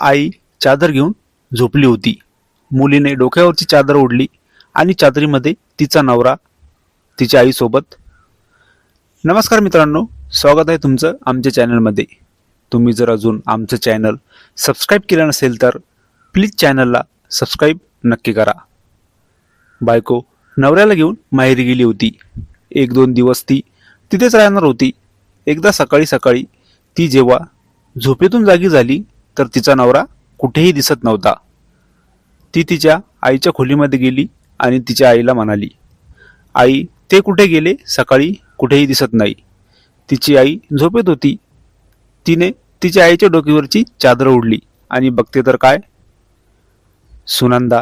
आई चादर घेऊन झोपली होती. मुलीने डोक्यावरची चादर ओढली आणि चादरीमध्ये तिचा नवरा तिच्या आईसोबत. नमस्कार मित्रांनो स्वागत आहे तुमचं आमच्या चॅनलमध्ये. तुम्ही जर अजून आमचं चॅनल सबस्क्राईब केलं नसेल तर प्लीज चॅनलला सबस्क्राईब नक्की करा. बायको नवऱ्याला घेऊन माहेरी गेली होती. एक दोन दिवस ती तिथेच राहणार होती. एकदा सकाळी सकाळी ती जेव्हा झोपेतून जागी झाली तर तिचा नवरा कुठेही दिसत नव्हता. ती तिच्या आईच्या खोलीमध्ये गेली आणि तिच्या आईला म्हणाली आई ते कुठे गेले? सकाळी कुठेही दिसत नाही. तिची आई झोपेत होती. तिने तिच्या आईच्या डोकीवरची चादर उडली आणि बघते तर काय? सुनंदा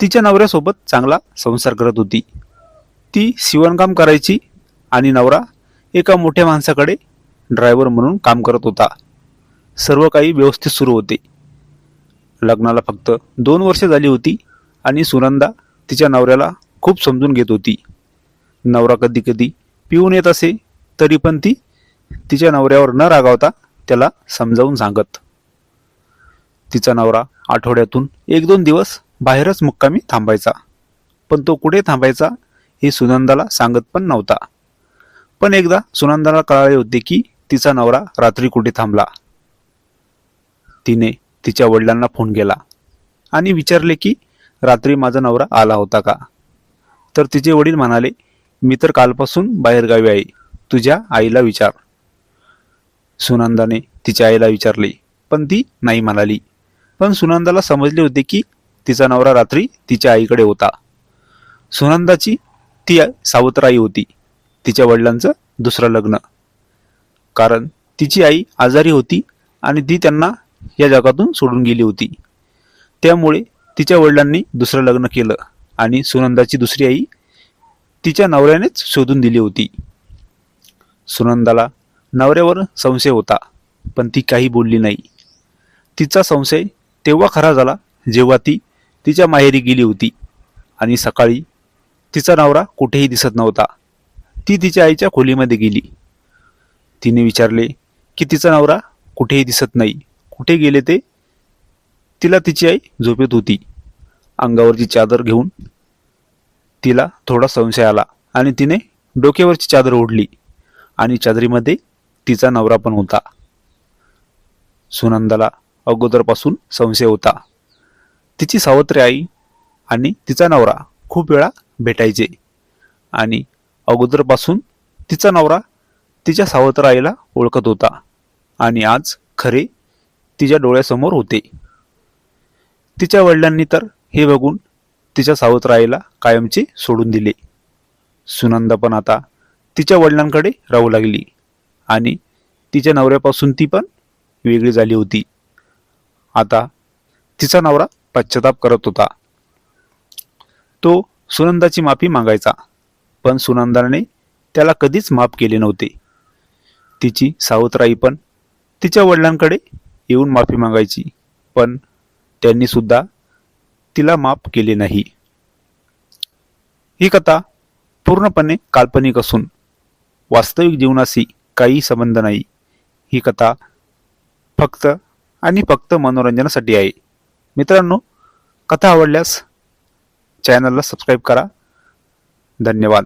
तिच्या नवऱ्यासोबत चांगला संसार करत होती. ती शिवणकाम करायची आणि नवरा एका मोठ्या माणसाकडे ड्रायव्हर म्हणून काम करत होता. सर्व काही व्यवस्थित सुरू होते. लग्नाला फक्त दोन वर्षे झाली होती आणि सुनंदा तिच्या नवऱ्याला खूप समजून घेत होती. नवरा कधी कधी पिऊन येत असे तरी पण ती तिच्या नवऱ्यावर न रागावता त्याला समजावून सांगत. तिचा नवरा आठवड्यातून एक दोन दिवस बाहेरच मुक्कामी थांबायचा. पण तो कुठे थांबायचा हे सुनंदाला सांगत पण नव्हता. पण एकदा सुनंदाला कळाले होते की तिचा नवरा रात्री कुठे थांबला. तिने तिच्या वडिलांना फोन केला आणि विचारले की रात्री माझा नवरा आला होता का? तर तिचे वडील म्हणाले मी तर कालपासून बाहेरगावी आहे. तुझ्या आईला विचार. सुनंदाने तिच्या आईला विचारले पण ती नाही म्हणाली. पण सुनंदाला समजले होते की तिचा नवरा रात्री तिच्या आईकडे होता. सुनंदाची ती सावत्राई होती तिच्या वडिलांचं दुसरं लग्न. कारण तिची आई आजारी होती आणि ती त्यांना या जगातून सोडून गेली होती. त्यामुळे तिच्या वडिलांनी दुसरं लग्न केलं आणि सुनंदाची दुसरी आई तिच्या नवऱ्यानेच शोधून दिली होती. सुनंदाला नवऱ्यावर संशय होता पण ती काही बोलली नाही. तिचा संशय तेव्हा खरा झाला जेव्हा ती तिच्या माहेरी गेली होती आणि सकाळी तिचा नवरा कुठेही दिसत नव्हता. ती तिच्या आईच्या खोलीमध्ये गेली. तिने विचारले की तिचा नवरा कुठेही दिसत नाही. कुठे गेले ते? तिला तिची आई झोपेत होती. अंगावरची चादर घेऊन तिला थोडा संशय आला आणि तिने डोक्यावरची चादर ओढली आणि चादरीमध्ये तिचा नवरा पण होता. सुनंदाला अगोदरपासून संशय होता. तिची सावत्री आई आणि तिचा नवरा खूप वेळा भेटायचे आणि अगोदरपासून तिचा नवरा तिच्या सावत्र आईला ओळखत होता आणि आज खरे तिच्या डोळ्यासमोर होते. तिच्या वडिलांनी तर हे बघून तिच्या सावत्र आईला कायमचे सोडून दिले. सुनंदा पण आता तिच्या वडिलांकडे राहू लागली आणि तिच्या नवऱ्यापासून ती पण वेगळी झाली होती. आता तिचा नवरा पश्चाताप करत होता. तो सुनंदाची माफी मागायचा पण सुनंदाने त्याला कधीच माफ केले नव्हते. तिची सावत्राई पण तिच्या वडिलांकडे येऊन माफी मागायची. पण त्यांनी सुद्धा तिला माफ केले नाही. ही कथा पूर्णपणे काल्पनिक असून वास्तविक जीवनाशी काही संबंध नाही. ही कथा फक्त आणि फक्त मनोरंजनासाठी आहे. मित्रांनो कथा आवडल्यास चॅनलला सबस्क्राईब करा. धन्यवाद.